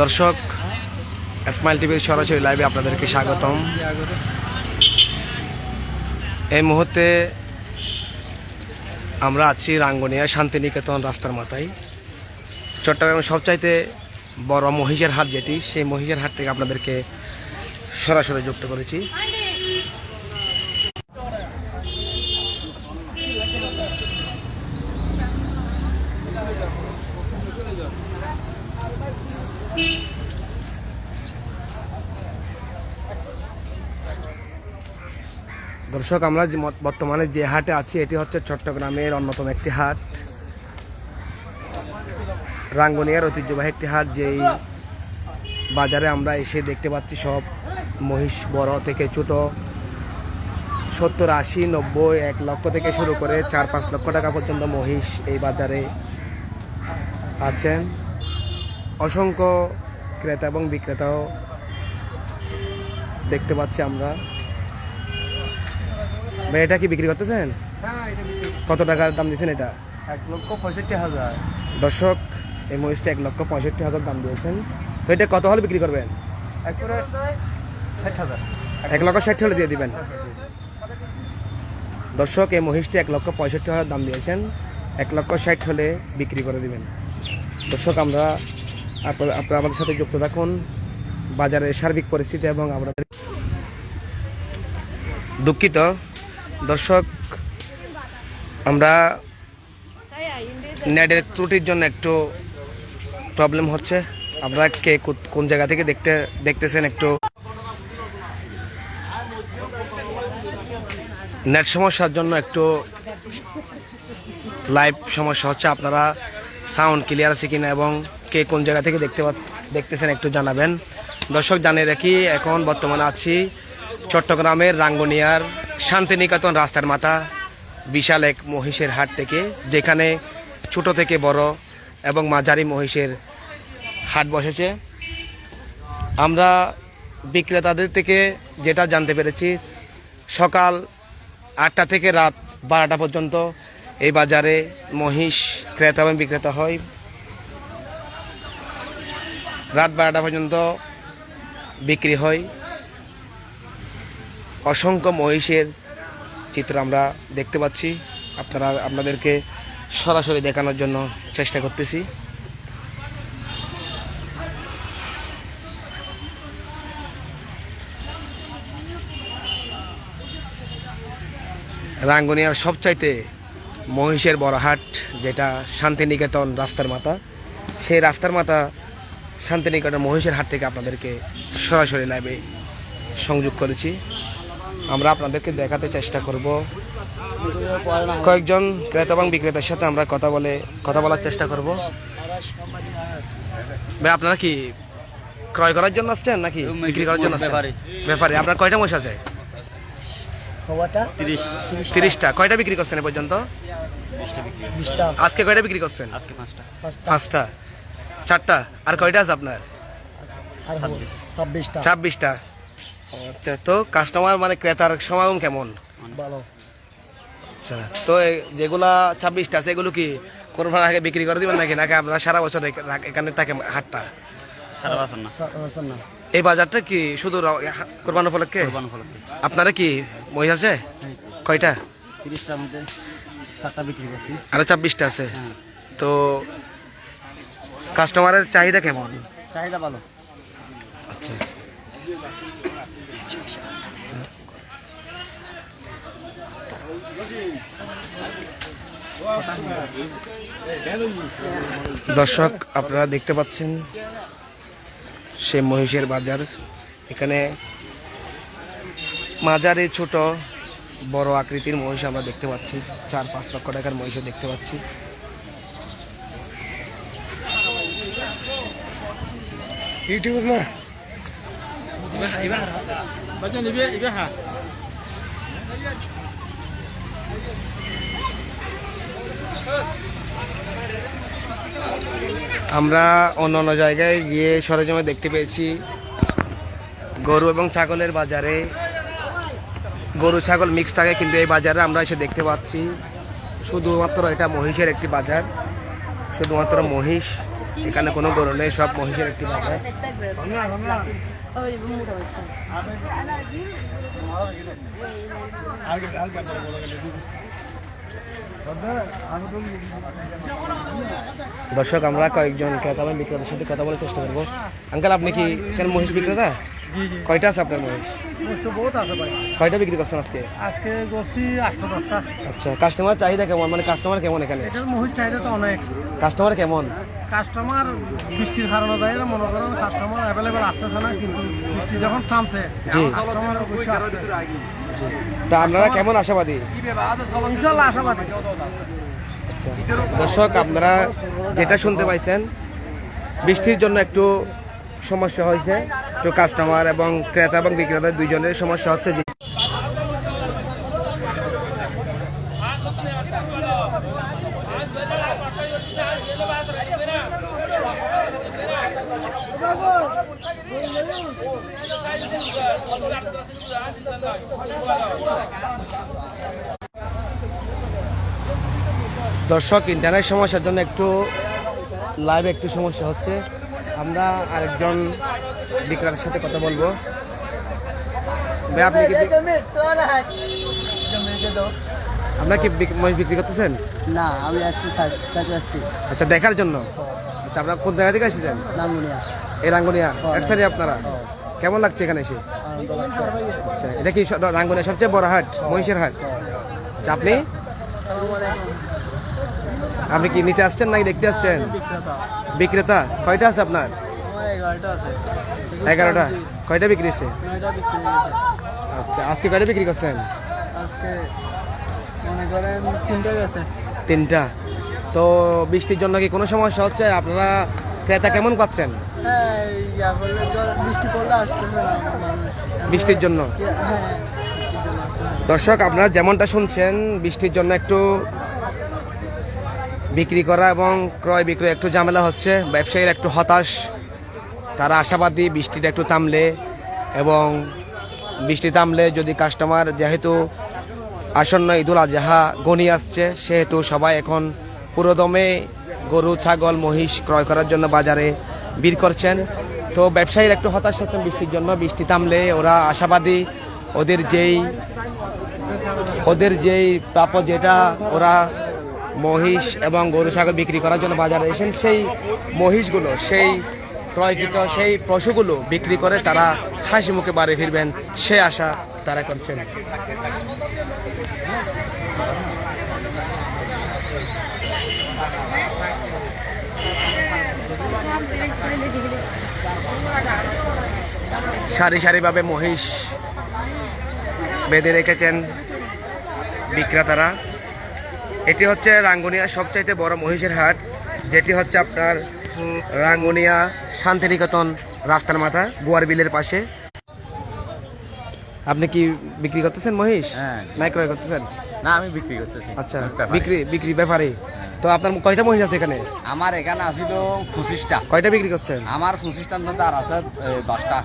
দর্শক স্মাইল টিভির সরাসরি লাইভে আপনাদেরকে স্বাগতম। এই মুহূর্তে আমরা আছি রাঙ্গনিয়া শান্তিনিকেতন রাস্তার মাথায়। চট্টগ্রামের সবচাইতে বড় মহিষের হাট যেটি, সেই মহিষের হাট থেকে আপনাদেরকে সরাসরি যুক্ত করেছি। দর্শক, আমরা বর্তমানে যে হাটে আছি, এটি হচ্ছে চট্টগ্রামের অন্যতম একটি হাট। রাঙ্গনিয়ার ঐতিহ্যবাহী একটি হাট, যেই বাজারে আমরা এসে দেখতে পাচ্ছি সব মহিষ, বড় থেকে ছোট। সত্তর, আশি, নব্বই, এক লক্ষ থেকে শুরু করে চার, পাঁচ লক্ষ টাকা পর্যন্ত মহিষ এই বাজারে আছেন। অসংখ্য ক্রেতা এবং বিক্রেতাও দেখতে পাচ্ছি আমরা। ভাই এটা কি বিক্রি করতেছেন? হ্যাঁ কত টাকার দাম দিয়েছেন এটা? এক লক্ষ পঁয়ষট্টি হাজার। দর্শক এই মহিষটা এক লক্ষ পঁয়ষট্টি হাজার দাম দিয়েছেন। তো এটা কত হলে বিক্রি করবেন? ষাট হাজার। এক লক্ষ ষাট হলে দিয়ে দিবেন। দর্শক এই মহিষটি এক লক্ষ পঁয়ষট্টি হাজার দাম দিয়েছেন। এক লক্ষ ষাট হলে বিক্রি করে দিবেন। দর্শক আমরা আপনারা আমাদের সাথে যুক্ত থাকুন। বাজারের সার্বিক পরিস্থিতি এবং আমরা দুঃখিত। দর্শক, আমরা নেটের ত্রুটির জন্য একটু প্রবলেম হচ্ছে। আপনারা কে কোন জায়গা থেকে দেখতে, দেখতেছেন একটু? নেট সমস্যার জন্য একটু লাইভ সমস্যা হচ্ছে। আপনারা সাউন্ড ক্লিয়ার আছে কিনা এবং কে কোন জায়গা থেকে দেখতে দেখতেছেন একটু জানাবেন। দর্শক জানিয়ে রাখি, এখন বর্তমানে আছি চট্টগ্রামের রাঙ্গুনিয়ার শান্তিনিকেতন রাস্তার মাথা, বিশাল এক মহিষের হাট থেকে, যেখানে ছোট থেকে বড় এবং মাঝারি মহিষের হাট বসেছে। আমরা বিক্রেতাদের থেকে যেটা জানতে পেরেছি, সকাল আটটা থেকে রাত বারোটা পর্যন্ত এই বাজারে মহিষ ক্রেতা এবং বিক্রেতা হয়। রাত বারোটা পর্যন্ত বিক্রি হয়। অসংখ্য মহিষের চিত্র আমরা দেখতে পাচ্ছি। আপনারা, আপনাদেরকে সরাসরি দেখানোর জন্য চেষ্টা করতেছি। রাঙ্গুনিয়ার সবচাইতে মহিষের বড় হাট, যেটা শান্তিনিকেতন রাস্তার মাথা। সেই রাস্তার মাথা শান্তিনিকেতন মহিষের হাট থেকে আপনাদেরকে সরাসরি লাইভে সংযোগ করেছি। আমরা আপনাদেরকে দেখাতে চেষ্টা করব। কয়েকজন ক্রেতা এবং বিক্রেতার সাথে আমরা কথা বলে কথা বলার চেষ্টা করব। ভাই আপনারা কি ক্রয় করার জন্য আসছেন নাকি বিক্রি করার জন্য আসছেন? ব্যাপারে। আপনার কয়টা মহিষ আছে? তিরিশ। তিরিশটা। কয়টা বিক্রি করছেন এ পর্যন্ত? আজকে কয়টা বিক্রি করছেন? পাঁচটা। পাঁচটা। চারটা। আর কয়টা আছে আপনার? ছাব্বিশটা। ছাব্বিশটা। আচ্ছা তো কাস্টমার মানে ক্রেতার সমাগম কেমন? ভালো। আচ্ছা তো যেগুলা ছাব্বিশটা আছে এগুলো কি কোরবান আগে বিক্রি করে দিবেন নাকি? নাকি আপনারা সারা বছর এখানে থাকে হাটটা? সারা বছর না। না। এই বাজারটা কি শুধু কোরবান উপলক্ষে? আপনারা কি মহিষ আছে? কয়টা? তিরিশটার মধ্যে চারটা বিক্রি করছি। আরও ছাব্বিশটা আছে। হ্যাঁ। তো কাস্টমারের চাহিদা কেমন? চাহিদা ভালো। আচ্ছা। দর্শক আপনারা দেখতে পাচ্ছেন সে মহিষের বাজার। এখানে মাজারে ছোট বড় আকৃতির মহিষ আমরা দেখতে পাচ্ছি। চার পাঁচ লক্ষ টাকার মহিষও দেখতে পাচ্ছি। ইউটিউব না? আমরা অন্য অন্য জায়গায় গিয়ে সরঞ্জামে দেখতে পেয়েছি গরু এবং ছাগলের বাজারে। গরু, ছাগল মিক্স থাকে, কিন্তু এই বাজারে আমরা এসে দেখতে পাচ্ছি শুধুমাত্র এটা মহিষের একটি বাজার, শুধুমাত্র মহিষ, এখানে কোনো গরু নেই, সব মহিষের একটি বাজার। হচ্ছে দর্শক আমরা কয়েকজন ক্রেতা এবং বিক্রেতার সাথে কথা বলার চেষ্টা করব। আঙ্কেল আপনি কি এখানে মহিষ বিক্রেতা? কয়টা আছে আপনার মহিষ? কয়টা বিক্রি করছেন আজকে? আজকে গোসি আটশো দশটা। আচ্ছা কাস্টমার চাহিদা কেমন? মানে কাস্টমার কেমন এখানে? মহিষ চাহিদা তো অনেক। কাস্টমার কেমন? কাস্টমার বৃষ্টির কারণে না মনে করেন কাস্টমার অ্যাভেলেবেল আসতেছে না কিন্তু বৃষ্টি যখন থামছে কাস্টমার তা আপনারা কেমন আশাবাদী? ইনশাল্লাহ আশাবাদী। দর্শক আপনারা যেটা শুনতে পাইছেন বৃষ্টির জন্য একটু সমস্যা হয়েছে। তো কাস্টমার এবং ক্রেতা এবং বিক্রেতা দুইজনের সমস্যা হচ্ছে দর্শক ইন্টারনেট সমস্যার জন্য একটু লাইভ একটু সমস্যা হচ্ছে। আমরা আরেকজন বিক্রেতার সাথে কথা বলব। ভাই আপনি কি আপনার কি মহিষ বিক্রি করতেছেন? না আমি আসছি আসছি। আচ্ছা দেখার জন্য? আচ্ছা আপনার কোন জায়গা থেকে এসেছেন? নাঙ্গুনিয়া এই রাঙ্গুনিয়া স্থানীয় আপনারা? কেমন লাগছে এখানে এসে? এটা কি রাঙ্গুনিয়া সবচেয়ে বড় হাট? মহিষের হাট? আচ্ছা আপনি? আপনি কি নিতে আসছেন নাকি দেখতে আসছেন? বিক্রেতা। কয়টা আছে আপনার? এগারোটা। কয়টা বিক্রি হচ্ছে আচ্ছা আজকে কয়টা বিক্রি করছেন? তিনটে। তো বৃষ্টির জন্য কি কোনো সমস্যা হচ্ছে? আপনারা ক্রেতা কেমন পাচ্ছেন? হ্যাঁ বৃষ্টি পড়লে মানুষ বৃষ্টির জন্য। দর্শক, আপনারা যেমনটা শুনছেন, বৃষ্টির জন্য একটু বিক্রি করা এবং ক্রয় বিক্রয় একটু ঝামেলা হচ্ছে। ব্যবসায়ীর একটু হতাশ। তারা আশাবাদী বৃষ্টিটা একটু থামলে এবং বৃষ্টি থামলে যদি কাস্টমার, যেহেতু আসন্ন ঈদুল আজহা গনি আসছে, সেহেতু সবাই এখন পুরোদমে গরু, ছাগল, মহিষ ক্রয় করার জন্য বাজারে ভিড় করছেন। তো ব্যবসায়ীর একটু হতাশ হচ্ছেন বৃষ্টির জন্য। বৃষ্টি থামলে ওরা আশাবাদী। ওদের যেই ওদের যেই প্রাপ্য যেটা, ওরা মহিষ এবং গরু, ছাগল বিক্রি করার জন্য বাজারে এসেন সেই মহিষগুলো, সেই ক্রয়কৃত সেই পশুগুলো বিক্রি করে তারা হাসি মুখে বাড়ি ফিরবেন। সে আশা তারা করছেন। সারি সারিভাবে মহিষ বেঁধে রেখেছেন বিক্রেতারা। এটি হচ্ছে রাঙ্গুনিয়ার সবচাইতে বড় মহিষের হাট যেটি হচ্ছে আপনার রাঙ্গুনিয়া শান্তিনিকেতন রাস্তার মাথা গোয়ার বিলের পাশে। আপনি কি বিক্রি করতেছেন মহিষ? হ্যাঁ, নাই ক্রয় করতেছেন? না আমি বিক্রি করতেছি। আচ্ছা বিক্রি বিক্রি ব্যাপারে। তো আপনার কয়টা মহিষ আছে এখানে? আমার এখানে আসিল পঁচিশটা। কয়টা বিক্রি করছেন? আমার পঁচিশটার মধ্যে আর আছে দশটা।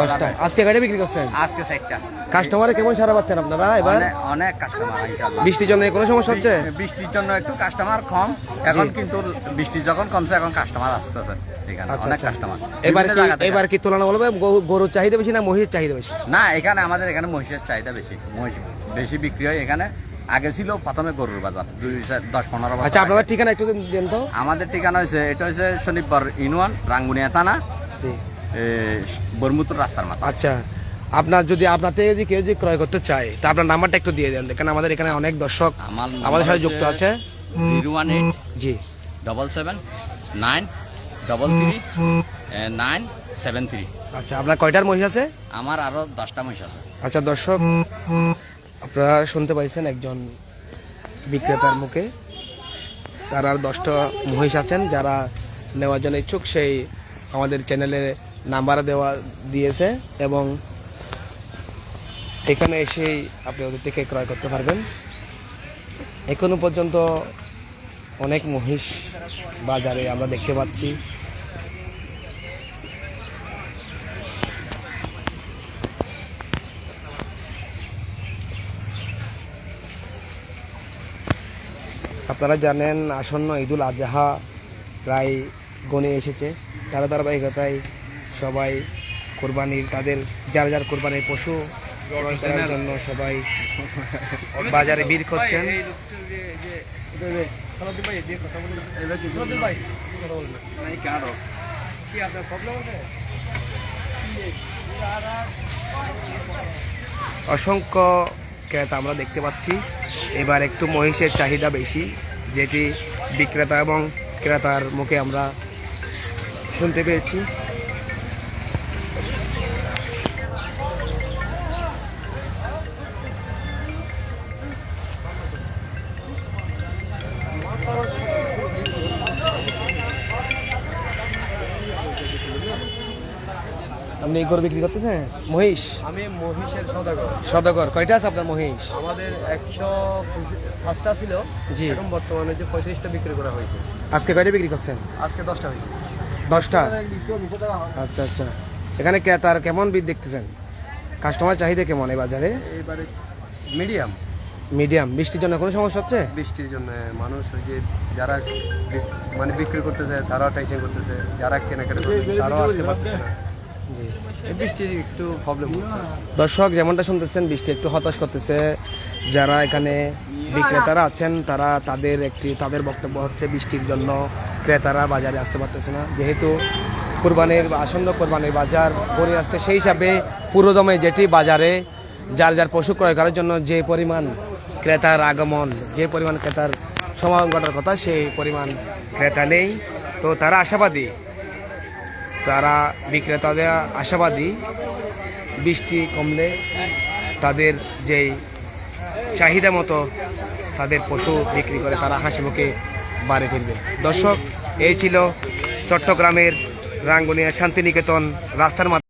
দশটা। আজকে কয়টা বিক্রি করছেন? আজকে চারটা। কাস্টমারে কেমন সারা পাচ্ছেন আপনারা এবার? অনেক কাস্টমার বৃষ্টির জন্য কোনো সমস্যা হচ্ছে? বৃষ্টির জন্য একটু কাস্টমার কম। এখন কিন্তু বৃষ্টি যখন কমছে এখন কাস্টমার আসতেছে আচ্ছা আচ্ছা। কাস্টমার এবার কি এবার কি তুলনামূলক গরুর চাহিদা বেশি না মহিষের চাহিদা বেশি? না এখানে আমাদের এখানে মহিষের চাহিদা বেশি। মহিষ বেশি বিক্রি হয় এখানে। আগে ছিল প্রথমে গরুর বাজার দুই দশ পনেরো বছর আচ্ছা আপনাদের ঠিকানা একটু দেন তো। আমাদের ঠিকানা হয়েছে এটা হয়েছে শনিবার ইউনিয়ন রাঙ্গুনিয়া থানা। এ, রাস্তার মাথা। আচ্ছা আপনার যদি আপনার থেকে যদি কেউ যদি ক্রয় করতে চায় তা আপনার নাম্বারটা একটু দিয়ে দেন। দেখেন আমাদের এখানে অনেক দর্শক আমাদের সাথে যুক্ত আছে। জিরো ওয়ান এইট জি। Double seven nine double three nine seven three. আচ্ছা আপনার কয়টার মহিষ আছে? আমার আরও দশটা মহিষ আছে। আচ্ছা দর্শক। আপনারা শুনতে পাইছেন একজন বিক্রেতার মুখে। তার আর দশটা মহিষ আছেন যারা নেওয়ার জন্য ইচ্ছুক, সেই আমাদের চ্যানেলে নাম্বার দেওয়া দিয়েছে এবং এখানে এসেই আপনি ওদের থেকে ক্রয় করতে পারবেন। এখনও পর্যন্ত অনেক মহিষ বাজারে আমরা দেখতে পাচ্ছি। আপনারা জানেন আসন্ন ঈদুল আজহা প্রায় গণে এসেছে। তারা ধারাবাহিকতায় সবাই কোরবানির, তাদের যার যার কোরবানির পশু করার জন্য সবাই বাজারে ভিড় করছেন। অসংখ্য ক্রেতা আমরা দেখতে পাচ্ছি। এবার একটু মহিষের চাহিদা বেশি। যেটি বিক্রেতা এবং ক্রেতার মুখে আমরা শুনতে পেয়েছি। আপনি এই গরু বিক্রি করতেছেন? মহিষ? আমি মহিষের সদাগর। সদগর। কয়টা আছে আপনার মহিষ? আমাদের একশো পাঁচটা ছিল। জি। এখন বর্তমানে যে পঁয়ত্রিশটা বিক্রি করা হয়েছে। আজকে কয়টা বিক্রি করছেন? আজকে দশটা হয়েছে। দশটা? আচ্ছা আচ্ছা। এখানে ক্রেতার কেমন বিদ দেখতেছেন? কাস্টমার চাহিদা কেমন এই বাজারে? এইবারে মিডিয়াম। মিডিয়াম। বৃষ্টির জন্য কোনো সমস্যা হচ্ছে? বৃষ্টির জন্য মানুষ ওই যে যারা মানে বিক্রি করতেছে তারাও টেনশন করতেছে যারা কেনাকাটা করতেছে তারাও আসতে পারতেছে না। বৃষ্টির একটু প্রবলেম দর্শক, যেমনটা শুনতেছেন, বৃষ্টি একটু হতাশ করতেছে। যারা এখানে বিক্রেতারা আছেন, তারা তাদের একটি, তাদের বক্তব্য হচ্ছে বৃষ্টির জন্য ক্রেতারা বাজারে আসতে পারতেছে না। যেহেতু কোরবানির, আসন্ন কোরবানির বাজার গড়ে আসছে, সেই হিসাবে পুরোদমে যেটি বাজারে যার যার পশু ক্রয় করার জন্য যে পরিমাণ ক্রেতার আগমন, যে পরিমাণ ক্রেতার সমাগম ঘটার কথা, সেই পরিমাণ ক্রেতা নেই। তো তারা আশাবাদী তারা বিক্রেতাদের আশাবাদী বৃষ্টি কমলে তাদের যেই চাহিদা মতো তাদের পশু বিক্রি করে তারা হাসি মুখে বাড়ি ফিরবে। দর্শক, এই ছিল চট্টগ্রামের রাঙ্গুনিয়া শান্তিনিকেতন রাস্তার মাধ্যমে।